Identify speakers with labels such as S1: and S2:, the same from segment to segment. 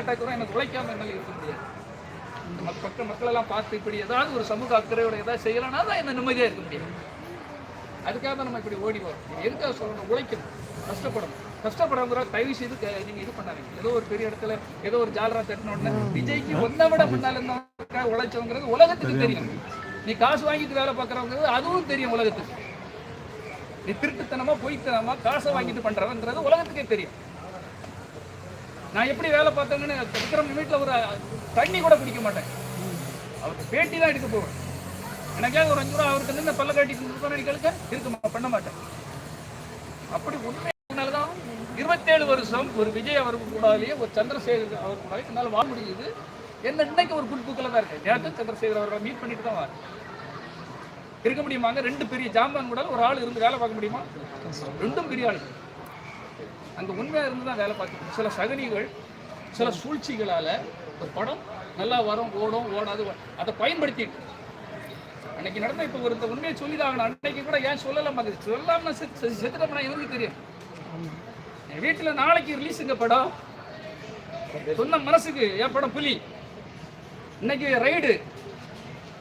S1: Attack வரும் எனக்கு உழைக்காம என்னால் இருக்க முடியாது? இந்த மக்கள் மக்கள் எல்லாம் பார்த்து இப்படி ஏதாவது ஒரு சமூக அக்கறையோட ஏதாவது செய்யலைன்னா தான் என்ன நிம்மதியா இருக்க முடியும். அதுக்காக தான் நம்ம இப்படி ஓடி வரோம். இது எதுக்காக சொல்லணும்? உழைக்கணும். கஷ்டப்படணும். கஷ்டப்படுறவங்க தயவு செய்து நீங்கள் நீங்க இது பண்ணாதீங்க. ஏதோ ஒரு பெரிய இடத்துல ஏதோ ஒரு ஜாலரா தட்டின உடனே விஜய்க்கு ஒன்றை விட முன்னால இருந்தவங்க உழைச்சவங்கிறது உலகத்துக்கு தெரியும். நீ காசு வாங்கிட்டு வேலை பார்க்குறவங்கிறது அதுவும் தெரியும் உலகத்துக்கு. நீ திருட்டுத்தனமா பொய்த்தனமா காசை வாங்கிட்டு பண்றவங்கிறது உலகத்துக்கே தெரியும். நான் எப்படி வேலை பார்த்தேன்னு விக்ரம் வீட்டில் ஒரு தண்ணி கூட குடிக்க மாட்டேன். அவருக்கு பேட்டி தான் எடுக்க போவேன். எனக்காக ஒரு அஞ்சு ரூபா அவருக்கு இருந்து பல்ல கட்டி கேளுக்க இருக்க மா- பண்ண மாட்டேன். அப்படி உண்மையினால தான் இருபத்தேழு வருஷம் ஒரு விஜய் அவர் கூடாலேயே ஒரு சந்திரசேகர் அவர் கூட என்னால் வாழ முடியுது. என்ன இன்னைக்கு ஒரு குட் தான் இருக்கேன். நேற்று சந்திரசேகர் அவரை மீட் பண்ணிட்டு தான் வாங்க இருக்க முடியுமாங்க? ரெண்டு பெரிய ஜாம்பான் கூட ஒரு ஆள் இருந்து வேலை பார்க்க முடியுமா? ரெண்டும் பெரிய ஆள். அங்க உண்மையா இருந்து தான் வேலை பார்க்கணும் சில சகனிகள் சில சூழ்ச்சிகளால ஒரு படம் நல்லா வரும் ஓடும் ஓடாது அதை பயன்படுத்திட்டு அன்னைக்கு நடந்த இப்போ ஒரு சொல்லி தான் ஆகணும் அன்னைக்கு கூட ஏன் சொல்லலாம் அது சொல்லாம செத்துட்டோம்னா எனக்கு தெரியும். என் வீட்டுல நாளைக்கு ரிலீஸுங்க படம். சொன்ன மனசுக்கு என் படம் புலி? இன்னைக்கு ரைடு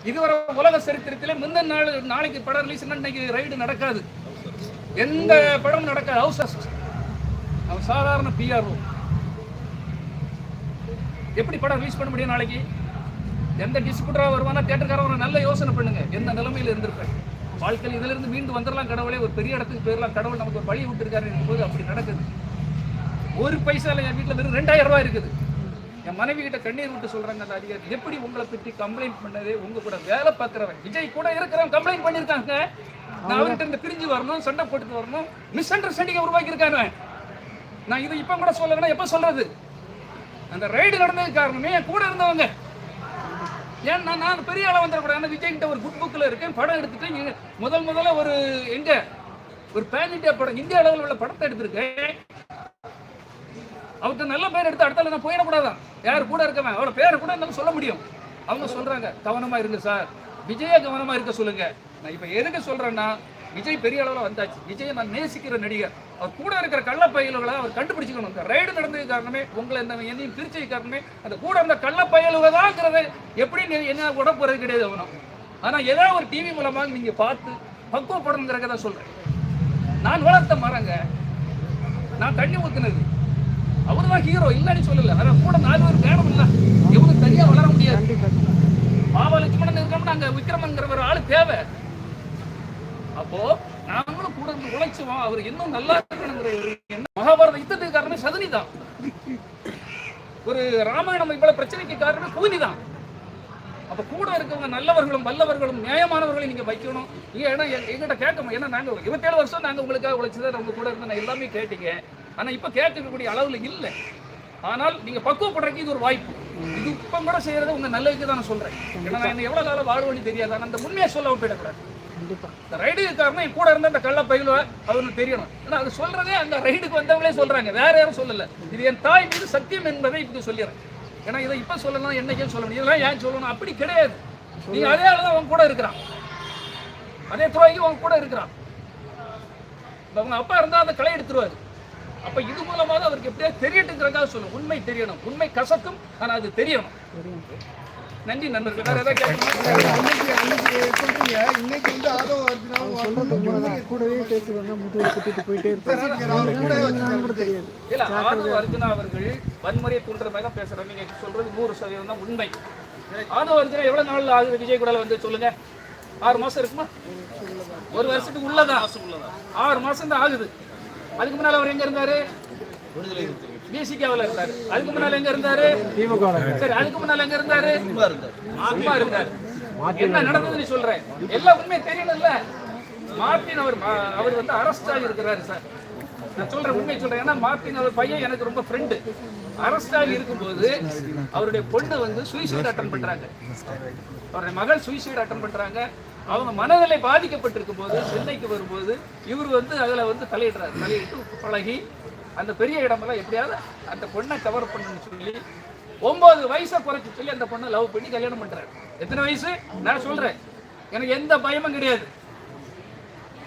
S1: இதுவரை உலக சரித்திரத்தில் முந்தின நாள் நாளைக்கு படம் ரிலீஸ் இன்னைக்கு ரைடு நடக்காது. எந்த படமும் நடக்காது. ஹவுஸ் அரெஸ்ட் அவன் சாதாரண பிஆர்ஓ எப்படி படம் ரிலீஸ் பண்ண முடியும் நாளைக்கு? எந்த டிஸ்ட்ரிபியூட்டரா வருவானா தேட்டருக்காரன் நல்ல யோசனை பண்ணுங்க. எந்த நிலைமையில் இருந்திருப்பேன்? வாழ்க்கையில் இதிலிருந்து மீண்டு வந்துடலாம் கடவுளே. ஒரு பெரிய இடத்துக்கு போயிடலாம் கடவுள் நமக்கு ஒரு வழி விட்டுருக்காரு போது அப்படி நடக்குது. ஒரு பைசால என் வீட்டில் வெறும் ரெண்டாயிரம் ரூபாய் இருக்குது. என் மனைவி கிட்ட கண்ணீர் விட்டு சொல்றாங்க அந்த அதிகாரி எப்படி உங்களை பற்றி கம்ப்ளைண்ட் பண்ணதே? உங்க கூட வேலை பார்க்குறவன். விஜய் கூட இருக்கிறவன் கம்ப்ளைண்ட் பண்ணியிருக்காங்க நான் அவர்கிட்ட இருந்து பிரிஞ்சு வரணும் சண்டை போட்டுட்டு வரணும். மிஸ் அண்டர்ஸ்டாண்டிங் உருவாக்கி நான் இது இப்ப கூட சொல்லுங்கன்னா எப்போ சொல்றது? அந்த ரைடு நடந்தது காரணமே என் கூட இருந்தவங்க. ஏன்னா நான் பெரிய ஆளா வந்துடக்கூடாது ஏன்னா விஜய் கிட்ட ஒரு குட் புக்கில் இருக்கேன். படம் எடுத்துட்டு முதல் முதல்ல ஒரு எங்க? ஒரு பேன் இந்தியா படம் இந்திய அளவில் உள்ள படத்தை எடுத்திருக்கேன். அவர்கிட்ட நல்ல பேர் எடுத்து அடுத்தால நான் போயிடக்கூடாதான். யார் கூட இருக்கவன் அவரோட பேரை கூட என்னால சொல்ல முடியும். அவங்க சொல்றாங்க கவனமா இருங்க சார். விஜய கவனமா இருக்க சொல்லுங்க. நான் இப்ப எதுக்கு சொல்றேன்னா விஜய் பெரிய அளவுல வந்தாச்சு. விஜய் நான் நேசிக்கிற நடிகர். அவர் கூட இருக்கிற கள்ள பயல்களை அவர் கண்டுபிடிச்சுக்கணும். இந்த ரைடு நடந்தது காரணமே உங்களை இந்த என்னையும் பிரிச்சது காரணமே அந்த கூட இருந்த கள்ள பயலுக தாங்கிறத எப்படி என்ன உட போறது கிடையாது அவனும் ஆனா ஏதாவது ஒரு டிவி மூலமாக நீங்க பார்த்து பக்குவப்படணுங்கிறத தான் சொல்றேன். நான் வளர்த்த மரங்க நான் தண்ணி ஊத்துனது. அவர் தான் ஹீரோ இல்லைன்னு சொல்லல. ஆனா கூட நாலு பேர் வேணும் இல்ல. இவங்க தனியா வளர முடியாது. பாபா லட்சுமணன் இருக்கோம்னா அங்க விக்ரமங்கிற ஒரு ஆளு தேவை. அப்போ நாங்களும் கூட இருந்து உழைச்சுவோம். அவர் இன்னும் நல்லா இருக்கணுங்கிற. மகாபாரத யுத்தத்துக்கு காரணமே சதுனி தான். ஒரு ராமாயணம் இவ்வளவு பிரச்சனைக்கு காரணமே கூனி தான். அப்ப கூட இருக்கவங்க நல்லவர்களும் வல்லவர்களும் நியாயமானவர்களை நீங்க வைக்கணும். ஏன்னா எங்க- எங்கிட்ட கேட்கணும். ஏன்னா நாங்க ஒரு இருபத்தேழு வருஷம் நாங்க உங்களுக்காக உழைச்சதை உங்க கூட இருந்து எல்லாமே கேட்டீங்க. ஆனா இப்ப கேட்கக்கூடிய அளவுல இல்ல. ஆனால் நீங்க பக்குவப்படுறதுக்கு இது ஒரு வாய்ப்பு. இது இப்ப கூட செய்யறது உங்க நல்லதுக்கு தான் நான் சொல்றேன். ஏன்னா நான் எவ்வளவு காலம் வாழ்வழி தெரியாது. ஆனா அந்த உண்மையை சொல்ல போயிடக்கூடாது. இந்த ரைடுக்கு காரணம் என் கூட இருந்த அந்த கள்ள பயிலுவ அவனுக்கு தெரியணும். ஏன்னா அது சொல்றதே அந்த ரைடுக்கு வந்தவங்களே சொல்றாங்க. வேற யாரும் சொல்லல. இது என் தாய் மீது சத்தியம் என்பதை இப்படி சொல்லிடுறேன். ஏன்னா இதை இப்ப சொல்லணும் என்னைக்கே சொல்லணும்? இதெல்லாம் ஏன் சொல்லணும்? அப்படி கிடையாது. நீ அதே ஆளுதான் அவன் கூட இருக்கிறான். அதே துறைக்கு அவன் கூட இருக்கிறான். அவங்க அப்பா இருந்தா அந்த களை எடுத்துருவாரு. அப்ப இது மூலமாக அவருக்கு எப்படியா தெரியட்டுங்கிறதுக்காக சொல்லணும். உண்மை தெரியணும். உண்மை கசக்கும் ஆனா அது தெரியணும். நன்றி நண்பர்கள். வேற ஏதாவது
S2: சொல்றீங்க இன்னைக்கு வந்து ஆதவ அர்ஜுனாவும்
S3: கூடவே பேசுவாங்க முதுகு குத்திட்டு போயிட்டே இருப்பாங்க
S2: அவர் கூட வச்சுக்கிறாரு.
S3: கூட தெரியாது.
S1: இல்ல ஆதவ அர்ஜுனா அவர்கள் வன்முறையை தூண்டுறதாக பேசுறாங்க. நீங்க சொல்றது நூறு சதவீதம் தான் உண்மை. ஆதவ அர்ஜுனா எவ்வளவு நாள் ஆகுது? விஜய் வந்து சொல்லுங்க. ஆறு மாசம் இருக்குமா? ஒரு வருஷத்துக்கு உள்ளதான் ஆறு மாசம் தான் ஆகுது. அதுக்கு முன்னால அவர் எங்க இருந்தாரு? பிசிகாவில் இருந்தாரு. அதுக்கு முன்னால எங்க இருந்தாரு? சரி அதுக்கு முன்னால எங்க இருந்தாரு? இருந்தாரு. என்ன நடந்ததுன்னு சொல்றேன். எல்லா உண்மையும் தெரியணும்ல மார்டின் அவர் அவர் வந்து அரெஸ்ட் ஆகி இருக்கிறாரு சார். நான் சொல்றேன் உண்மை சொல்றேன். ஏன்னா மார்டின் அவர் பையன் எனக்கு ரொம்ப ஃப்ரெண்டு அரெஸ்ட் ஆகி இருக்கும்போது அவருடைய பொண்ணு வந்து சூசைட் அட்டன் பண்றாங்க. அவருடைய மகள் சூசைட் அட்டன் பண்றாங்க. அவங்க மனநிலை பாதிக்கப்பட்டிருக்கும் போது சென்னைக்கு வரும்போது இவர் வந்து அதுல வந்து தலையிடுறாரு. தலையிட்டு பழகி அந்த பெரிய இடமெல்லாம் எப்படியாவது அந்த பொண்ணை கவர் பண்ணணும்னு சொல்லி ஒன்பது வயசை குறைச்சி சொல்லி அந்த பொண்ணை லவ் பண்ணி கல்யாணம் பண்றாரு. எத்தனை வயசு? நான் சொல்றேன். எனக்கு எந்த பயமும் கிடையாது.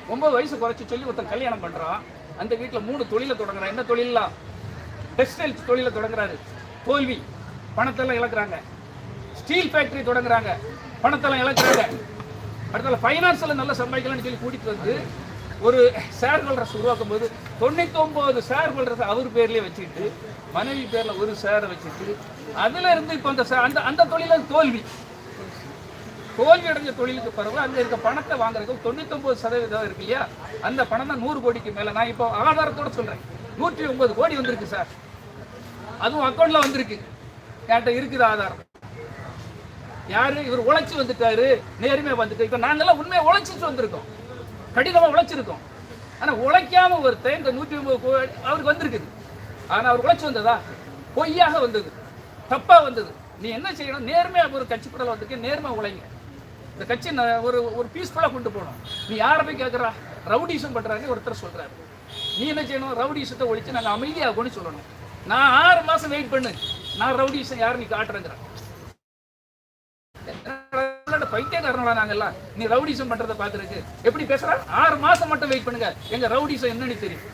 S1: ஒன்பது வயசு குறைச்சி சொல்லி ஒருத்தன் கல்யாணம் பண்றான். அந்த வீட்டில் மூணு தொழிலை தொடங்குறான். என்ன தொழிலாம் டெக்ஸ்டைல்ஸ் தொழிலை தொடங்குறாரு. தோல்வி. பணத்தெல்லாம் இழக்கிறாங்க. ஸ்டீல் ஃபேக்டரி தொடங்குறாங்க. பணத்தெல்லாம் இழக்கிறாங்க. அடுத்தால ஃபைனான்ஸில் நல்லா சம்பாதிக்கலாம்னு சொல்லி கூட்டிட்டு வந்து ஒரு ஷேர் ஹோல்டர்ஸ் உருவாக்கும் போது தொண்ணூத்தொம்பது ஷேர் ஹோல்டர்ஸ் அவர் பேர்லயே வச்சுக்கிட்டு மனைவி பேர்ல ஒரு ஷேரை வச்சுட்டு அதுல இருந்து இப்போ அந்த அந்த அந்த தொழில தோல்வி. தோல்வி அடைஞ்ச தொழிலுக்கு பிறகு அங்க இருக்க பணத்தை வாங்குறதுக்கு தொண்ணூத்தொன்பது சதவீதம் இருக்கு இல்லையா? அந்த பணம் தான் நூறு கோடிக்கு மேல. நான் இப்போ ஆதாரத்தோட சொல்றேன். நூற்றி ஒன்பது கோடி வந்திருக்கு சார். அதுவும் அக்கௌண்ட்ல வந்திருக்கு. என்கிட்ட இருக்குது ஆதாரம். யாரு? இவர் உழைச்சி வந்துட்டாரு. நேர்மையா வந்துட்டு இப்ப நாங்கெல்லாம் உண்மையை உழைச்சிட்டு வந்திருக்கோம். கடினமாக உழைச்சிருக்கோம். ஆனால் உழைக்காம ஒருத்தன் இந்த நூற்றி ஐம்பது கோடி அவருக்கு வந்திருக்குது. ஆனால் அவர் உழைச்சி வந்ததா? பொய்யாக வந்தது. தப்பாக வந்தது. நீ என்ன செய்யணும்? நேர்மையாக ஒரு கட்சி படல வந்திருக்க. நேர்மையாக உழைங்க. இந்த கட்சி ஒரு ஒரு பீஸ்ஃபுல்லா கொண்டு போகணும். நீ யாரை போய் கேட்குறா ரவுடிசம் பண்றாங்க ஒருத்தர் சொல்றாரு. நீ என்ன செய்யணும்? ரவுடிசத்தை ஒழிச்சு நாங்கள் அமைதியாகணும்னு சொல்லணும். நான் ஆறு மாசம் வெயிட் பண்ணு. நான் ரவுடிசம் யார் நீ காட்டுறேங்கிறேன் பைத்தியக்காரங்களா நாங்கெல்லாம் நீ ரவுடிசம் பண்றதை பார்த்துருக்கு எப்படி பேசுறா? ஆறு மாசம் மட்டும் வெயிட் பண்ணுங்க. எங்க ரவுடிசம் என்னன்னு தெரியும்.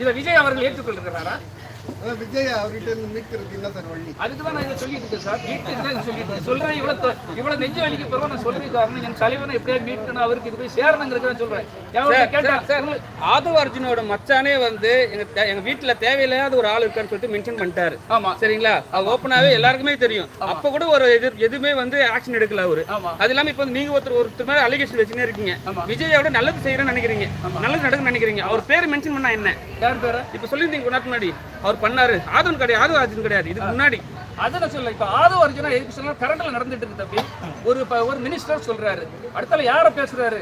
S1: இதை விஜய் அவர்கள் ஏற்றுக்கொள்கிறாரா
S2: விஜய் அவர்கிட்ட இருந்து மீட்கிறதுக்கு என்ன சார் வழி
S1: அதுக்கு தான் நான் இதை சொல்லிட்டு இருக்கேன் சார். மீட்டுக்கு தான் இதை சொல்லிட்டு இருக்கேன்? சொல்றேன் இவ்வளவு தொ- இவ்வளவு நெஞ்சு வலிக்கு பிறகு நான் சொல்றது காரணம் என் தலைவனை எப்படியா மீட்கணும் அவருக்கு இது போய் சேரணுங்கிறத சொல்றேன். எவன்கிட்ட கேட்டா
S4: சார் ஆதவ அர்ஜுனோட மச்சானே வந்து எங்க வீட்டுல தேவையில்லாத ஒரு ஆள் இருக்கான்னு சொல்லிட்டு மென்ஷன் பண்ணிட்டாரு.
S1: ஆமா.
S4: சரிங்களா? அது ஓப்பனாவே எல்லாருக்குமே தெரியும். அப்ப கூட ஒரு எதிர் எதுவுமே வந்து ஆக்ஷன் எடுக்கல அவரு. அது இல்லாம இப்ப நீங்க ஒருத்தர் ஒருத்தர் மேல அலிகேஷன் வச்சுனே இருக்கீங்க. விஜயோட நல்லது செய்யறேன்னு நினைக்கிறீங்க. நல்லது நடக்குன்னு நினைக்கிறீங்க. அவர் பேர் மென்ஷன் பண்ணா என்ன?
S1: யார் பேரா?
S4: இப்ப சொல்லியிருந்தீங்க முன்னாடி. அவர் பண்ணாரு. ஆதவன் கிடையாது ஆதவ அர்ஜுன் கிடையாது. இதுக்கு முன்னாடி.
S1: அதை சொல்ல இப்ப ஆதவ அர்ஜுனா எதுக்கு சொன்னா கரண்ட்ல நடந்துட்டு இருக்கு தம்பி. ஒரு ஒரு மினிஸ்டர் சொல்றாரு. அடுத்தால யார பேசுறாரு?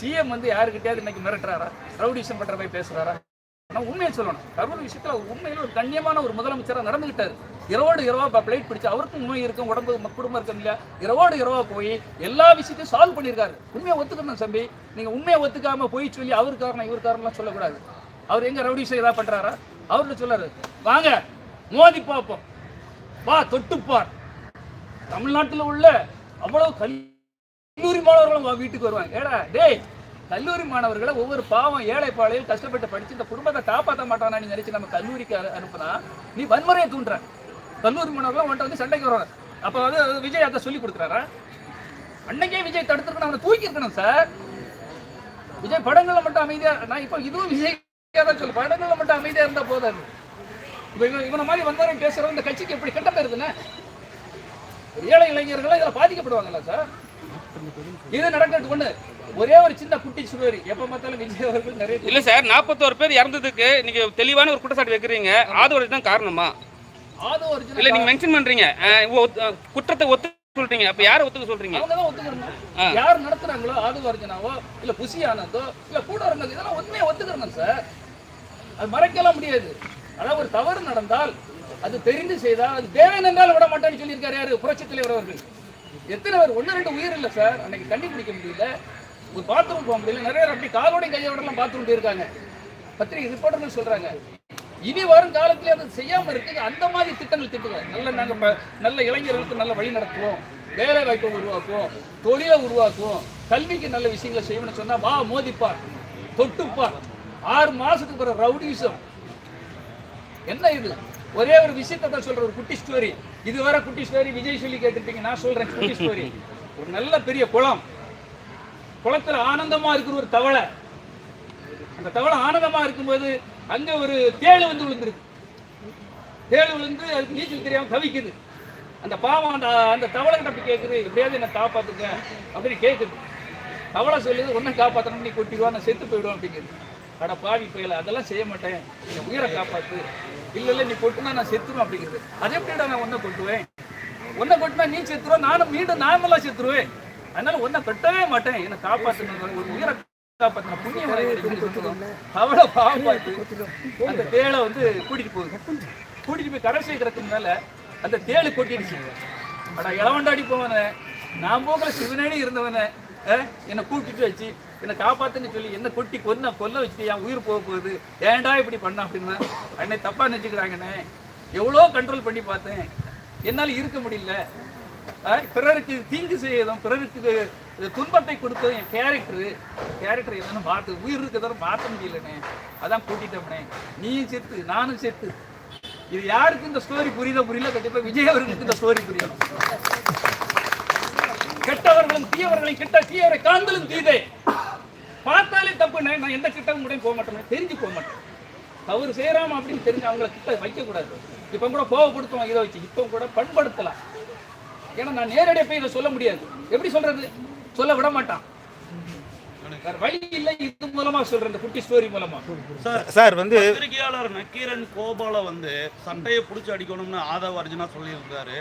S1: சிஎம் வந்து யாருக்கிட்டயாவது இன்னைக்கு மிரட்டுறாரா? ரவுடிசம் பண்ற போய் பேசுறாரா? ஆனால் உண்மையை சொல்லணும். கரூர் விஷயத்துல உண்மையில ஒரு கண்ணியமான ஒரு முதலமைச்சரா நடந்துகிட்டாரு. இரவோடு இரவா பிளேட் பிடிச்சு அவருக்கும் நோய் இருக்கும் உடம்பு குடும்பம் இருக்கும் இல்லையா? இரவோடு இரவா போய் எல்லா விஷயத்தையும் சால்வ் பண்ணியிருக்காரு. உண்மையை ஒத்துக்கணும் தம்பி. நீங்க உண்மையை ஒத்துக்காம போய் சொல்லி அவர் காரணம் இவர் காரணம்லாம் சொல்லக்கூடாது. அவர் எங்க ரவுடிசம் ஏதாவது பண்றாரா? அவர்கிட்ட சொல்லாரு. வாங்க மோதி பார்ப்போம். வா தொட்டுப்பார். தமிழ்நாட்டில் உள்ள அவ்வளவு கல்லூரி மாணவர்களும் வா வீட்டுக்கு வருவாங்க. ஏடா டேய் கல்லூரி மாணவர்களை ஒவ்வொரு பாவம் ஏழை பாளையில் கஷ்டப்பட்டு படிச்சு இந்த குடும்பத்தை காப்பாற்ற மாட்டானா நீ நினைச்சு நம்ம கல்லூரிக்கு அனுப்புனா? நீ வன்முறையை தூண்டுற. கல்லூரி மாணவர்கள் உன்ட்ட வந்து சண்டைக்கு வருவாங்க. அப்ப வந்து விஜய் அதை சொல்லி கொடுக்குறாரா? அன்னைக்கே விஜய் தடுத்துருக்கணும் அவனை தூக்கி இருக்கணும் சார். விஜய் படங்களை மட்டும் அமைதியா நான் இப்போ இதுவும் விஜய் சொல்லு. படங்கள்ல மட்டும் அமைதியா இருந்தா போதாது. இப்ப இவன் இவனை மாதிரி வந்தவரை பேசுறவன் இந்த கட்சிக்கு எப்படி கெட்ட ஒரு ஏழை இளைஞர்கள் இதுல பாதிக்கப்படுவாங்கல்ல சார் இது நடக்கிறது ஒண்ணு. ஒரே ஒரு சின்ன குட்டி சுவரி. எப்ப பார்த்தாலும் விஜய் அவர்கள் நிறைய
S4: இல்ல சார் நாற்பத்தோரு பேர் இறந்ததுக்கு நீங்க தெளிவான ஒரு குற்றச்சாட்டு வைக்கிறீங்க. அர்ஜுன் தான் காரணமா?
S1: ஆதோ
S4: இல்ல
S1: ஒரிஜினல்
S4: நீங்க மென்ஷன் பண்றீங்க. குற்றத்தை ஒத்து சொல்றீங்க. அப்ப யாரை ஒத்துக்க சொல்றீங்க?
S1: அவங்க தான் ஒத்துக்கணும்? யார் நடத்துறாங்களோ ஆதோ அர்ஜுனாவோ இல்ல புசி ஆனந்தோ இல்ல கூட இருந்தது இதெல்லாம் உண்மையை ஒத்துக்கணும் சார் அது மறைக்கலாம் முடியாது. ஆனால் ஒரு தவறு நடந்தால் அது தெரிந்து செய்தால் அது தேவையான என்றால் விட மாட்டேன்னு சொல்லியிருக்காரு யாரு? புரட்சி தலைவர் அவர்கள். எத்தனை பேர்? ஒன்று ரெண்டு உயிர் இல்லை சார். அன்னைக்கு தண்ணி குடிக்க முடியல. ஒரு பாத்ரூம் போக முடியல. நிறைய பேர் அப்படி காலோட கையோடலாம் பாத்ரூம் போயிருக்காங்க. பத்திரிகை ரிப்போர்ட்டர்கள் சொல்றாங்க. இனி வரும் காலத்தில் அது செய்யாமல் இருக்கு அந்த மாதிரி திட்டங்கள் திட்டுங்க நல்ல நாங்கள் நல்ல இளைஞர்களுக்கு நல்ல வழி நடத்துவோம். வேலை வாய்ப்பை உருவாக்குவோம். தொழிலை உருவாக்குவோம். கல்விக்கு நல்ல விஷயங்களை செய்யணும்னு சொன்னால் வா மோதிப்பார். தொட்டுப்பார். ஆறு மாசத்துக்கு பிறகு ரவுடிசம். என்ன இது? ஒரே ஒரு விஷயத்தை தான் சொல்ற ஒரு குட்டி ஸ்டோரி இதுவரை குட்டி ஸ்டோரி விஜய் சொல்லி கேட்டுட்டீங்க நான் சொல்றேன் குட்டி ஸ்டோரி ஒரு நல்ல பெரிய குளம். குளத்துல ஆனந்தமா இருக்கிற ஒரு தவளை. அந்த தவளை ஆனந்தமா இருக்கும்போது அங்க ஒரு தேழு வந்து விழுந்துருக்கு. தேழு விழுந்து அதுக்கு நீச்சல் தெரியாம தவிக்குது. அந்த பாவம் அந்த அந்த தவளை கிட்ட போய் கேக்குது எப்படியாவது என்ன காப்பாத்துங்க அப்படின்னு கேட்குது தவளை சொல்லுது ஒன்னும் காப்பாத்தணும் நீ கொட்டிடுவா நான் செத்து போயிடுவேன் அப்படிங்கிறது அட பாவி புயல அதெல்லாம் செய்ய மாட்டேன். என் உயிரை காப்பாத்து. இல்ல இல்ல நீ கொட்டுனா நான் செத்துருவேன் அப்படிங்கிறது. அது எப்படிடா நான் உன்னை கொட்டுவேன். உன்னை கொட்டினா நீ செத்துருவ நானும் மீண்டும் நாமெல்லாம் செத்துருவேன். அதனால உன்னை கட்டவே மாட்டேன். என்னை காப்பாத்தணும். ஒரு உயிரை காப்பாத்தின புண்ணியம் கிடைக்குதுன்னு அவளை பாப்பாத்து அந்த தேளை வந்து கூட்டிட்டு போகுது கூட்டிகிட்டு போய் கரை சேர்க்கறதுக்கு முன்னால அந்த தேளு கொட்டிடுச்சு. அட இளவண்டாடி போவன நான் போகிற சிவனேடி இருந்தவன. அஹ், என்னை கூட்டிட்டு வச்சு என்னை காப்பாத்துன்னு சொல்லி என்ன கொட்டி கொன்ன கொல்ல வச்சுட்டு என் உயிர் போக போகுது. ஏன்டா இப்படி பண்ண அப்படின்னு அன்னை தப்பா நினச்சிக்கிறாங்கண்ணே. எவ்வளோ கண்ட்ரோல் பண்ணி பார்த்தேன். என்னால இருக்க முடியல. பிறருக்கு தீங்கு செய்யதும் பிறருக்கு துன்பத்தை கொடுத்ததும் என் கேரக்டர் கேரக்டர் என்னன்னு பார்த்து உயிர் இருக்கிறதும் மாற்ற முடியலண்ணே. அதான் கூட்டிட்டோம்னே நீயும் செத்து நானும் செத்து. இது யாருக்கு இந்த ஸ்டோரி புரியுதோ புரியல கண்டிப்பா விஜய் அவர்களுக்கு இந்த ஸ்டோரி புரியணும். கெட்டவர்களும் தீயவர்களை கெட்ட தீயவரை காந்தலும் தீதே. பார்த்தாலே தப்பு நான் எந்த கிட்டவும் கூட போக மாட்டேன். தெரிஞ்சு போக மாட்டேன். தவறு செய்கிறாம அப்படின்னு தெரிஞ்சு அவங்கள கிட்ட வைக்கக்கூடாது. இப்போ கூட கோவப்படுத்துவோம் இதை வச்சு. இப்போ கூட பண்படுத்தலாம். ஏன்னா நான் நேரடியாக போய் இதை சொல்ல முடியாது. எப்படி சொல்கிறது சொல்ல விட மாட்டான். வேற வழி இல்லை இது மூலமா சொல்றேன் இந்த குட்டி ஸ்டோரி மூலமா.
S5: சார் வந்து
S6: பத்திரிகையாளர் நக்கீரன் கோபால வந்து சட்டையை பிடிச்சி அடிக்கணும்னு ஆதவ அர்ஜுனா சொல்லியிருக்காரு.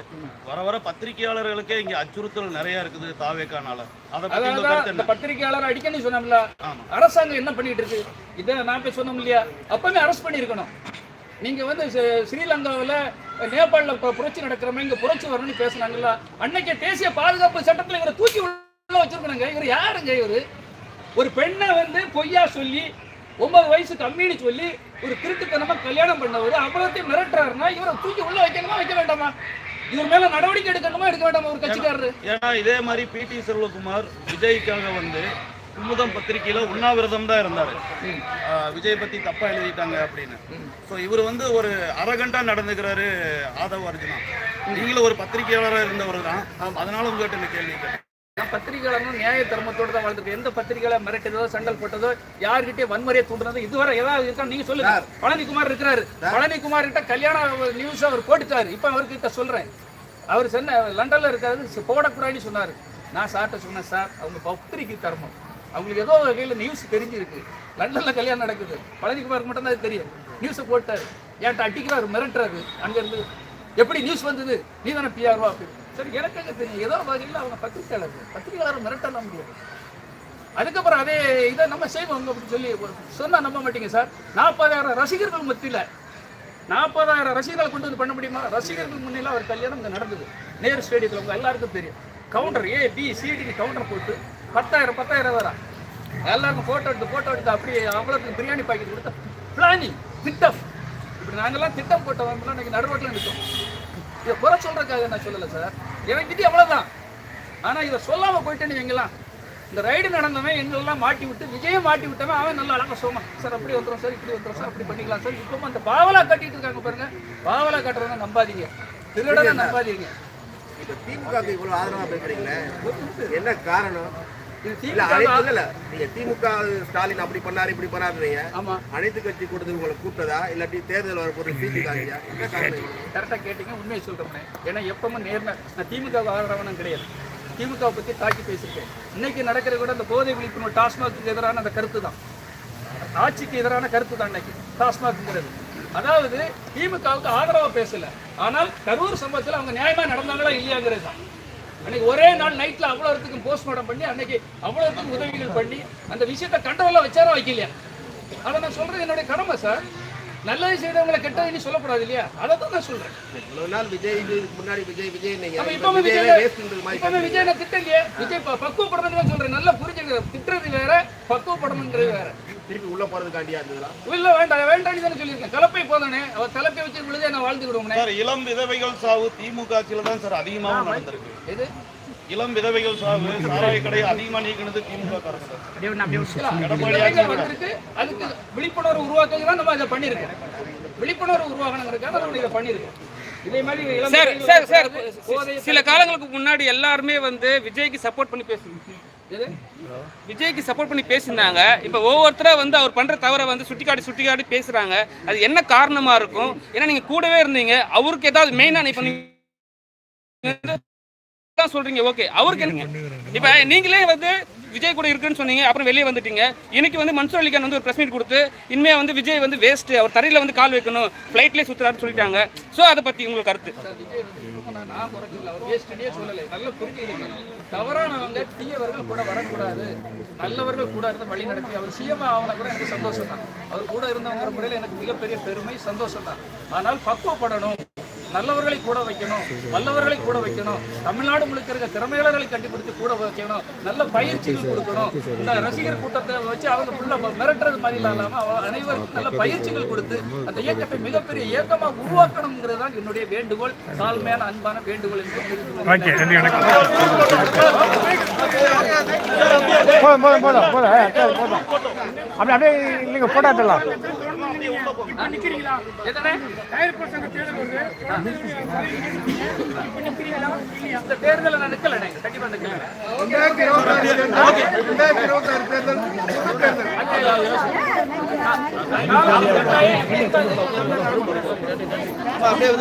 S6: வர வர பத்திரிகையாளர்களுக்கே இங்க அச்சுறுத்தல் நிறைய இருக்குது தாவேக்கானால. அதை பத்தி உங்க
S1: அதான்
S6: கருத்து
S1: இந்த
S6: என்ன
S1: பத்திரிகையாளர் அடிக்கணும்னு சொன்னோம்ல
S6: ஆமா.
S1: அரசாங்கம் என்ன பண்ணிட்டு இருக்கு இதை நான் போய் சொன்னோம் இல்லையா? அப்பவே அரெஸ்ட் பண்ணியிருக்கணும். நீங்க வந்து ஸ்ரீ- ஸ்ரீலங்காவுல நேபாளில் புரட்சி நடக்கிறவங்க இங்க புரட்சி வரணும்னு பேசுனாங்கல்ல அன்னைக்கு தேசிய பாதுகாப்பு சட்டத்துல இவரை தூக்கி உள்ள வச்சிருக்கணுங்க. இவர் யாருங்க இவரு? ஒரு பெண்ணை வந்து பொய்யா சொல்லி ஒன்பது வயசு கம்மின்னு சொல்லி ஒரு திருட்டுத்தனமா கல்யாணம் பண்ணவர் அவ்வளோத்தையும் மிரட்டுறாருன்னா இவரை தூக்கி உள்ள வைக்கணுமா வைக்க வேண்டாமா? இவர் மேல நடவடிக்கை எடுக்கணுமா எடுக்க வேண்டாமா ஒரு கட்சிக்காரரு?
S6: ஏன்னா இதே மாதிரி பிடி செல்வகுமார் விஜய்க்காக வந்து குமுதம் பத்திரிகையில உண்ணாவிரதம் தான் இருந்தாரு. விஜய் பத்தி தப்பா எழுதிட்டாங்க அப்படின்னு. சோ இவர் வந்து ஒரு அரகண்டா நடந்துக்கிறாரு ஆதவ அர்ஜுனா. நீங்களும் ஒரு பத்திரிகையாளராக இருந்தவர் தான் அதனால உங்ககிட்ட இந்த கேள்வி
S1: பத்திரிகையாளரும் நியாய தர்மத்தோட தான் வாழ்ந்துருக்கேன் எந்த பத்திரிகையாளர் மிரட்டதோ சண்டல் போட்டதோ யார்கிட்டயே வன்முறையை தூண்டுறதோ இதுவரை ஏதாவது இருக்கா? நீங்க சொல்லுங்க. பழனிக்குமார் இருக்கிறாரு. பழனிக்குமார் கிட்ட கல்யாண நியூஸ் அவர் போட்டுட்டாரு. இப்ப அவர்கிட்ட சொல்றேன். அவர் சொன்ன லண்டன்ல இருக்காரு போடக்கூடாதுன்னு சொன்னாரு. நான் சார்ட்ட சொன்னேன் சார் அவங்க பத்திரிகை தர்மம். அவங்களுக்கு ஏதோ வகையில் நியூஸ் தெரிஞ்சிருக்கு. லண்டன்ல கல்யாணம் நடக்குது. பழனிக்குமாருக்கு மட்டும் தான் தெரியும். நியூஸை போட்டாரு. ஏன்ட்ட அடிக்கிறாரு மிரட்டுறாரு. அங்க இருந்து எப்படி நியூஸ் வந்தது? நீ தானே பிஆர்வா அப்படின்னு. சரி எனக்கு தெரியும்? ஏதோ வகையில் அவங்க பத்திரிகையாளர் பத்திரிகையாளர் மிரட்டலாம் முடியாது அதுக்கப்புறம் அதே இதை நம்ம செய்வோம் அப்படின்னு சொல்லி ஒரு- நம்ப மாட்டீங்க சார். நாற்பதாயிரம் ரசிகர்கள் மத்தியில் நாற்பதாயிரம் ரசிகர்களை கொண்டு வந்து பண்ண முடியுமா? ரசிகர்கள் முன்னில அவர் கல்யாணம் இங்கே நடந்தது. நேரு ஸ்டேடியத்தில் உங்கள் எல்லாருக்கும் தெரியும். Counter A B C D counter போட்டு பத்தாயிரம் பத்தாயிரம் வரா எல்லாருக்கும் ஃபோட்டோ எடுத்து ஃபோட்டோ எடுத்து அப்படியே அவ்வளோத்துக்கு பிரியாணி பாக்கெட் கொடுத்தா பிளானிங் திட்டம். இப்படி நாங்கள்லாம் திட்டம் போட்டவங்கலாம் இன்னைக்கு நடுவட்டில் நிற்கும். இதை குறை சொல்றதுக்காக நான் சொல்லலை சார் எனக்கு இது அவ்வளோதான் ஆனால் இதை சொல்லாமல் போயிட்டேன்னு வைங்களேன். இந்த ரைடு நடந்தவன் எங்களெல்லாம் மாட்டி விட்டு விஜயம் மாட்டி விட்டவன் அவன் நல்லா அழகா சோமா. சார் அப்படி வந்துடும் சார் இப்படி வந்துடும் சார் அப்படி பண்ணிக்கலாம் சார் இப்போ அந்த பாவலா கட்டிட்டு இருக்காங்க பாருங்க. பாவலா கட்டுறவங்க நம்பாதீங்க. திருடனை நம்பாதீங்க.
S7: இப்ப திமுக இவ்வளவு ஆதரவா பேசுறீங்களே? என்ன காரணம்? இல்ல
S1: திமுக
S7: அனைத்து இல்ல நீங்க திமுக ஸ்டாலின் அப்படி பண்ணாரு இப்படி பண்ணாருறீங்க
S1: ஆமா.
S7: அனைத்து கட்சி கூட்டத்துக்கு உங்களை கூப்பிட்டதா? இல்லாட்டி தேர்தல் வர போற சீட்டு காரியா என்ன காரணம்
S1: கரெக்டாக கேட்டீங்க உண்மையை ஏன்னா எப்பவுமே நேர்மை நான் திமுக ஆதரவனும் கிடையாது. திமுகவை பற்றி தாக்கி பேசியிருக்கேன். இன்னைக்கு நடக்கிற கூட அந்த போதை விழிப்புணர்வு டாஸ்மாக்கு எதிரான அந்த கருத்து தான். ஆட்சிக்கு எதிரான கருத்து தான் இன்னைக்கு டாஸ்மாக்ங்கிறது. அதாவது திமுகவுக்கு ஆதரவா பேசல. ஆனால் கரூர் சம்பவத்தில் அவங்க நியாயமா நடந்தாங்களா இல்லையாங்கிறது தான். அன்னைக்கு ஒரே நாள் நைட்ல அவ்வளோத்துக்கும் போஸ்ட்மார்ட்டம் பண்ணி அன்னைக்கு அவ்வளோத்துக்கும் உதவிகள் பண்ணி அந்த விஷயத்தை கண்டவெல்லாம் வச்சாரா வைக்கலையா? அதை நான் சொல்றது என்னுடைய கடமை சார் நல்லது செய்தவங்களை கெட்டது இனி சொல்லக்கூடாது இல்லையா? அதை தான் நான் சொல்றேன்.
S7: இவ்வளவு நாள் விஜய் இதுக்கு முன்னாடி விஜய் விஜய் நீங்க
S1: அப்ப
S7: இப்ப
S1: இப்பவே
S7: விஜய்
S1: விஜய்
S7: வேஸ்ட்ன்றது மாதிரி
S1: இப்பவே விஜய் நான் திட்டலையே. விஜய் பக்குவப்படணும்னு சொல்றேன். நல்லா புரிஞ்சுங்க திட்டுறது வேற பக்குவப்படணுங்கிறது வேற.
S7: திருப்பி உள்ள போறதுக்காண்டியா இருந்ததுல
S1: இல்ல வேண்டாம் வேண்டாம்னு தானே சொல்லியிருக்கேன். கலப்பை போதானே? அவர் கலப்பை வச்சு விழுதே நான் வாழ்ந்து விடுவோம்னே.
S6: சார் இளம் விதவைகள் சாவு திமுக ஆட்சியில தான் சார் அதிகமாக நடந்திருக்கு.
S1: எது?
S6: இளம் விதவைகள் சாவு சாராய கடை அதிகமா நீக்கினது திமுக
S1: அதுக்கு விழிப்புணர்வு உருவாக்குறது தான் நம்ம அதை பண்ணியிருக்கோம். விழிப்புணர்வு உருவாக்கணுங்கிறதுக்காக நம்ம இதை பண்ணியிருக்கோம். இதே மாதிரி இளம்
S4: சார்
S1: பெண்கள்
S4: சார் சார்
S1: வந்து போதை
S4: சில காலங்களுக்கு முன்னாடி எல்லாருமே வந்து விஜய்க்கு சப்போர்ட் பண்ணி பேசுறாங்க
S1: எது?
S4: விஜய்க்கு சப்போர்ட் பண்ணி பேசியிருந்தாங்க. இப்போ ஒவ்வொருத்தரா வந்து அவர் பண்ற தவறை வந்து சுட்டிக்காட்டி சுட்டிக்காட்டி பேசுறாங்க. அது என்ன காரணமா இருக்கும்? ஏன்னா நீங்க கூடவே இருந்தீங்க. அவருக்கு ஏதாவது மெயினா இப்போ நீங்க சொல்றீங்க. ஓகே அவருக்கு என்ன இப்போ நீங்களே வந்து விஜய் கூட இருக்குன்னு சொன்னீங்க. அப்புறம் வெளியே வந்துட்டீங்க. இன்னைக்கு வந்து மன்சூர் அலிகான் வந்து ஒரு ப்ரெஸ் மீட் கொடுத்து இனிமே வந்து விஜய் வந்து வேஸ்ட் அவர் தரையில வந்து கால் வைக்கணும் ஃப்ளைட்லேயே சுத்துறாருன்னு சொல்லிட்டாங்க. ஸோ அதை பத்தி உங்களுக்கு கருத்து?
S1: நான் நான் குறைக்கல. அவர் வேஸ்ட்னே சொல்லலை. நல்லா புரிஞ்சுக்கணும் தவறானவங்க தீயவர்கள் கூட வரக்கூடாது. நல்லவர்கள் கூட இருந்து வழி நடத்தி அவர் சிஎம் ஆவன கூட எனக்கு சந்தோஷம் தான் அவர் கூட இருந்தவங்கிற முறையில் எனக்கு மிகப்பெரிய பெருமை சந்தோஷம் தான் ஆனால் பக்குவப்படணும். நல்லவர்களை கூட வைக்கணும் வல்லவர்களை கூட வைக்கணும். தமிழ்நாடு முழுக்க இருக்க திறமையாளர்களை கண்டுபிடித்து கூட வைக்கணும். நல்ல பயிற்சிகள் கொடுக்கணும். இந்த ரசிகர் கூட்டத்தை வச்சு அவங்க ஃபுல்லா மிரட்டுறது மாதிரி இல்லாம அனைவருக்கும் நல்ல பயிற்சிகள் கொடுத்து அந்த இயக்கத்தை மிகப்பெரிய இயக்கமா உருவாக்கணுங்கிறது தான் என்னுடைய வேண்டுகோள். தாழ்மையான அன்பான வேண்டுகோள் என்று
S3: போதும் போதும் போதும் போதும். ஏ, சரி, போதும் அப்படி அப்படியே இல்லைங்க
S7: இந்த தேர்தலில் நான் நிக்கலண்ணே கண்டிப்பா நிக்கல
S1: ரெண்டாயிரத்தி இருபத்தாறு தேர்தல் ரெண்டாயிரத்தி இருபத்தாறு தேர்தல். தேர்தல்
S6: அப்படியே